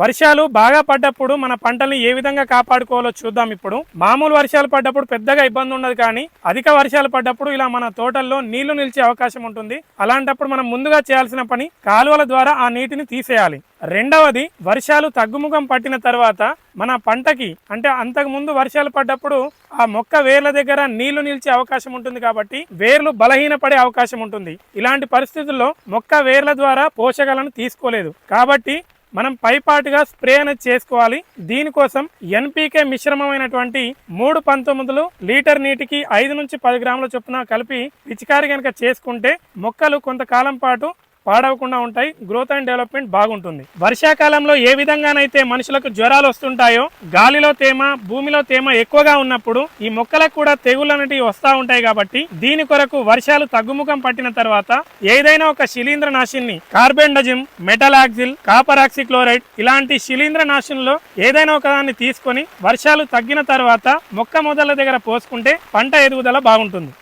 వర్షాలు బాగా పడ్డప్పుడు మన పంటల్ని ఏ విధంగా కాపాడుకోవాలో చూద్దాం ఇప్పుడు. మామూలు వర్షాలు పడ్డప్పుడు పెద్దగా ఇబ్బంది ఉండదు కానీ అధిక వర్షాలు పడ్డప్పుడు ఇలా మన తోటల్లో నీళ్ళు నిలిచే అవకాశం ఉంటుంది. అలాంటప్పుడు మనం ముందుగా చేయాల్సిన పని కాలువల ద్వారా ఆ నీటిని తీసేయాలి. రెండవది వర్షాలు తగ్గుముఖం పట్టిన తర్వాత మన పంటకి అంటే అంతకు ముందు వర్షాలు పడ్డప్పుడు ఆ మొక్క వేర్ల దగ్గర నీళ్ళు నిలిచే అవకాశం ఉంటుంది కాబట్టి వేర్లు బలహీనపడే అవకాశం ఉంటుంది. ఇలాంటి పరిస్థితుల్లో మొక్క వేర్ల ద్వారా పోషకాలను తీసుకోలేదు. కాబట్టి మనం పైపాటుగా స్ప్రే అనేది చేసుకోవాలి. దీనికోసం ఎన్పీకే మిశ్రమమైనటువంటి మూడు పంతొమ్మిదిలు లీటర్ నీటికి ఐదు నుంచి పది గ్రాముల చొప్పున కలిపి పిచికారి కనుక చేసుకుంటే మొక్కలు కొంతకాలం పాటు పాడవకుండా ఉంటాయి గ్రోత్ అండ్ డెవలప్మెంట్ బాగుంటుంది. వర్షాకాలంలో ఏ విధంగానైతే మనుషులకు జ్వరాలు వస్తుంటాయో గాలిలో తేమ భూమిలో తేమ ఎక్కువగా ఉన్నప్పుడు ఈ మొక్కలకు కూడా తెగుళ్ళు అనేటివి వస్తూ ఉంటాయి కాబట్టి దీని కొరకు వర్షాలు తగ్గుముఖం పట్టిన తర్వాత ఏదైనా ఒక శిలీంద్ర నాశిని కార్బెండజిమ్ మెటలాక్సిల్ కాపర్ ఆక్సిక్లోరైడ్ ఇలాంటి శిలీంద్ర నాశనంలో ఏదైనా ఒక దాన్ని తీసుకొని వర్షాలు తగ్గిన తర్వాత మొక్క మొదల దగ్గర పోసుకుంటే పంట ఎదుగుదల బాగుంటుంది.